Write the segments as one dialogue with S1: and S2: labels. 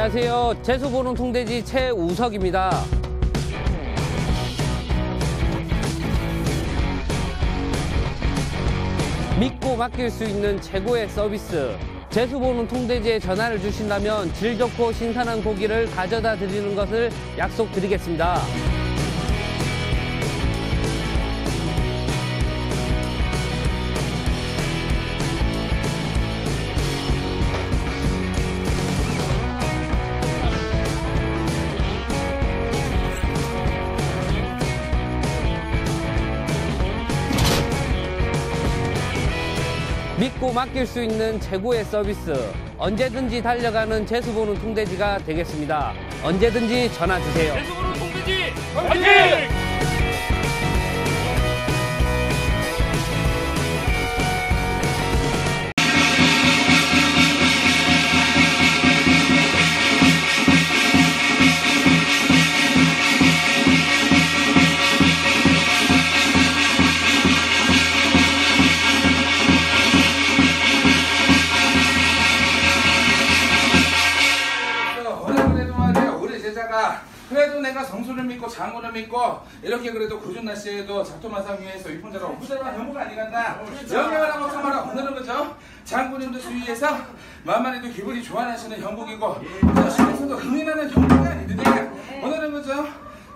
S1: 안녕하세요. 재수 보는 통돼지 최우석입니다. 믿고 맡길 수 있는 최고의 서비스. 재수 보는 통돼지에 전화를 주신다면 질 좋고 신선한 고기를 가져다 드리는 것을 약속드리겠습니다. 믿고 맡길 수 있는 최고의 서비스. 언제든지 달려가는 재수보는 통돼지가 되겠습니다. 언제든지 전화 주세요.
S2: 대수부로 통돼지 화이팅!
S3: 그래도 내가 성수를 믿고 장군을 믿고 이렇게 그래도 궂은 날씨에도 작도마상 위에서 위풍자로 후자만 전부가 아니간다. 영향을 하고 참아라. 오늘은 그죠 장군님도 주위에서 마음만 해도 기분이 좋아하시는 형국이고 그저 신에서도 흥이나는 형국이 아니더니 오늘은 그죠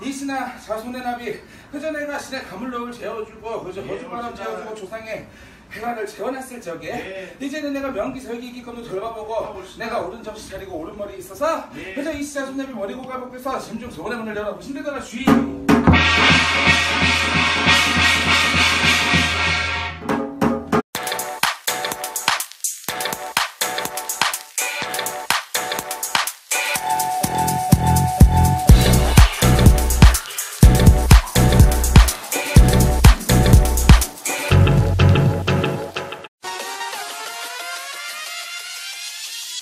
S3: 이 신하 자손의 나비 그저 내가 신의 가물럭을 재워주고 그저 거짓바람 재워주고 조상의 행한을 재원했을 적에 예. 이제는 내가 명기 설기 이기권도 돌아보고 내가 오른 접시 자리고 오른 머리 있어서 네. 예. 회장 이시자 손잡이 머리 고가 벗겨서 짐중 소원의 문을 열어 보신대더라 주인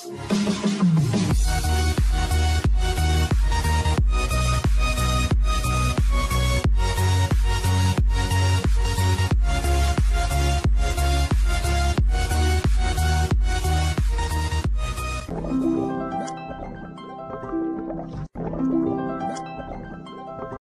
S3: Thank you.